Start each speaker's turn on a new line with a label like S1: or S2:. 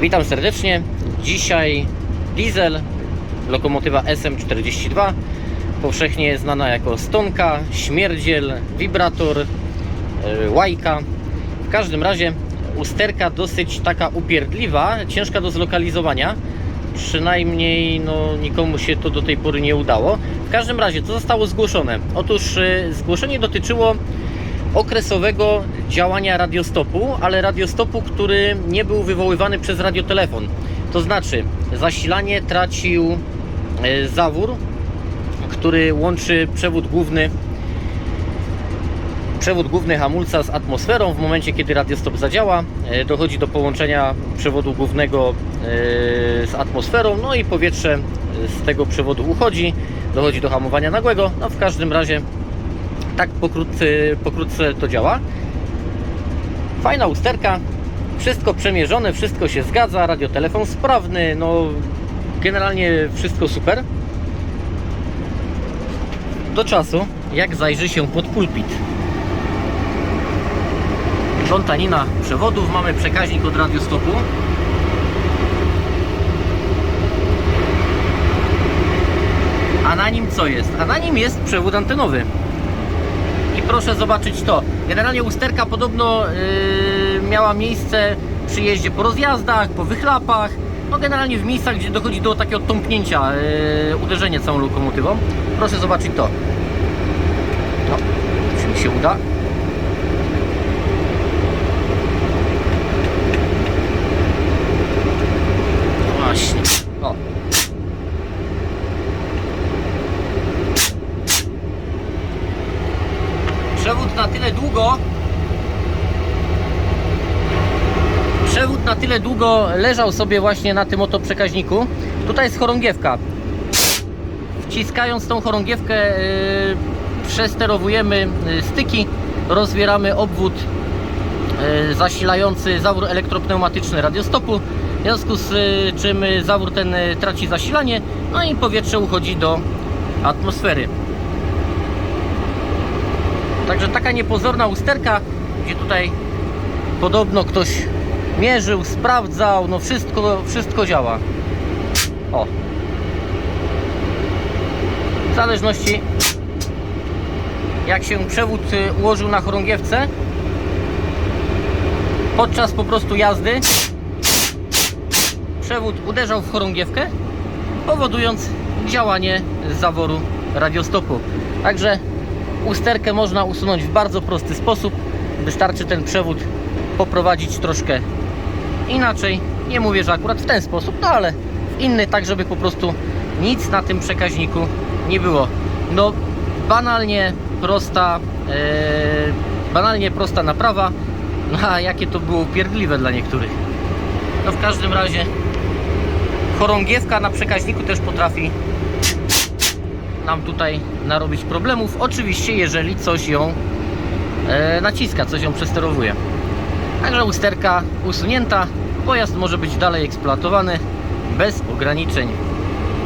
S1: Witam serdecznie. Dzisiaj diesel, lokomotywa SM42, powszechnie znana jako stonka, śmierdziel, wibrator, yy, łajka. W każdym razie usterka dosyć taka upierdliwa, ciężka do zlokalizowania. Przynajmniej no, nikomu się to do tej pory nie udało. W każdym razie, co zostało zgłoszone? Otóż yy, zgłoszenie dotyczyło okresowego działania radiostopu, ale radiostopu, który nie był wywoływany przez radiotelefon. To znaczy, zasilanie tracił e, zawór, który łączy przewód główny przewód główny hamulca z atmosferą. W momencie, kiedy radiostop zadziała, e, dochodzi do połączenia przewodu głównego e, z atmosferą, no i powietrze z tego przewodu uchodzi, dochodzi do hamowania nagłego. No w każdym razie tak pokrótce, pokrótce to działa. Fajna usterka, wszystko przemierzone, wszystko się zgadza, radiotelefon sprawny, no generalnie wszystko super. Do czasu, jak zajrzy się pod pulpit. Plątanina przewodów, mamy przekaźnik od radiostopu. A na nim co jest? A na nim jest przewód antenowy. Proszę zobaczyć to. Generalnie usterka podobno yy, miała miejsce przy jeździe po rozjazdach, po wychlapach. No generalnie w miejscach, gdzie dochodzi do takiego tąpnięcia, yy, uderzenia całą lokomotywą. Proszę zobaczyć to. No, czy mi się uda? No Właśnie. O. Przewód na tyle długo Przewód na tyle długo leżał sobie właśnie na tym oto przekaźniku. Tutaj jest chorągiewka. Wciskając tą chorągiewkę yy, przesterowujemy yy, styki, rozwieramy obwód yy, zasilający zawór elektropneumatyczny radiostopu. W związku z czym zawór ten traci zasilanie, no i powietrze uchodzi do atmosfery. Także taka niepozorna usterka, gdzie tutaj podobno ktoś mierzył, sprawdzał, no wszystko, wszystko działa. O. W zależności jak się przewód y, ułożył na chorągiewce podczas po prostu jazdy przewód uderzał w chorągiewkę powodując działanie zaworu radiostopu. Także usterkę można usunąć w bardzo prosty sposób. Wystarczy ten przewód poprowadzić troszkę inaczej. Nie mówię, że akurat w ten sposób, no ale w inny, tak żeby po prostu nic na tym przekaźniku nie było. No, banalnie prosta, e, banalnie prosta naprawa. No a jakie to było upierdliwe dla niektórych. No w każdym razie chorągiewka na przekaźniku też potrafi nam tutaj narobić problemów. Oczywiście, jeżeli coś ją e, naciska, coś ją przesterowuje. Także usterka usunięta, pojazd może być dalej eksploatowany bez ograniczeń.